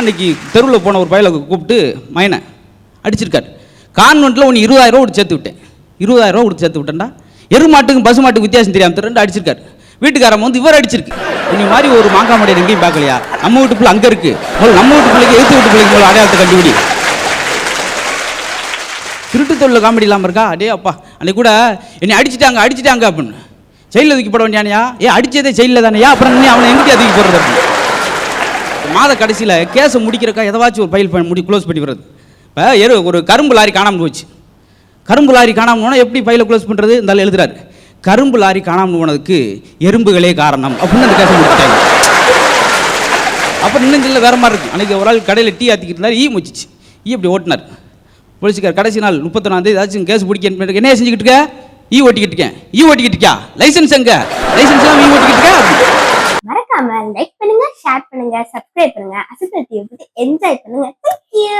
அன்னைக்கு தெருவில் போன ஒரு பயலை கூப்பிட்டு மைனை அடிச்சிருக்காரு. கான்வெண்ட்டில் ஒன்று இருபதாயிரம் கொடுத்து சேர்த்து விட்டேன். இருபதாயிரம் கொடுத்து சேர்த்து விட்டேன்டா. எருமாட்டுக்கும் பசு மாட்டுக்கும் வித்தியாசம் தெரியாம ரெண்டு அடிச்சிருக்காரு. வீட்டுக்காரன் வந்து இவர் அடிச்சிருக்கு. இந்த மாதிரி ஒரு மாங்காய் மடையை எங்கேயும் பார்க்கலையா? நம்ம வீட்டு பிள்ளை அங்கே இருக்கு. நம்ம வீட்டு பிள்ளைக்கு எழுத்து வீட்டு பிள்ளைக்கு அடையாளத்தை கண்டுபிடி. திருட்டு தொழில் காமெடி இல்லாமல் இருக்கா? அடே அப்பா அன்னைக்கு கூட என்னை அடிச்சிட்டாங்க அடிச்சிட்டாங்க அப்படின்னு. ஜெயிலில் தூக்கி போட வேண்டியானையா? ஏ அடிச்சதே ஜெயிலில் தானேயா அப்புறம் நீ அவனை எங்கிட்ட தூக்கி போடுறது அப்படின்னு மாத கடைசியில் கேஸை முடிக்கிறக்கா எதவாச்சும் ஒரு ஃபைல் பண்ணி முடி க்ளோஸ் பண்ணி வர்றது இப்போ எரு ஒரு கரும்பு லாரி காணாமல் போச்சு. கரும்பு லாரி காணாமல் போனால் எப்படி ஃபைலை க்ளோஸ் பண்ணுறது இருந்தாலும் எழுதுறாரு. கரும்பு லாரி காணாமல் போனதுக்கு எறும்புகளே காரணம். அப்படின்னு அந்த கேஸை முடிச்சிட்டாங்க. அப்புறம் இன்னும் சொல்ல வேற மாதிரி இருக்கும் அன்றைக்கி ஒரு ஆள் கடையில் டீ ஆற்றிக்கிட்டு இருந்தார். ஈ முச்சிச்சு. ஈ அப்படி ஓட்டினார். போலீஸ்கார் கடைசி நாள் முப்பத்தொன்னாந்தேதி ஏதாச்சும் கேஸ் பிடிக்க என்ன செஞ்சுக்கிட்டு இருக்க? ஈ ஓட்டிக்கிட்டு இருக்கேன். ஈ ஓட்டிக்கிட்டு இருக்கியா? லைசன்ஸ் எங்க? லைசன்ஸ் எல்லாம் ஈ ஓட்டிக்கிட்டு இருக்கேன் மறக்காம லைக் பண்ணுங்க ஷேர் பண்ணுங்க சப்ஸ்கிரைப் பண்ணுங்க அசத்தல் டிவி என்ஜாய் பண்ணுங்க தேங்க்யூ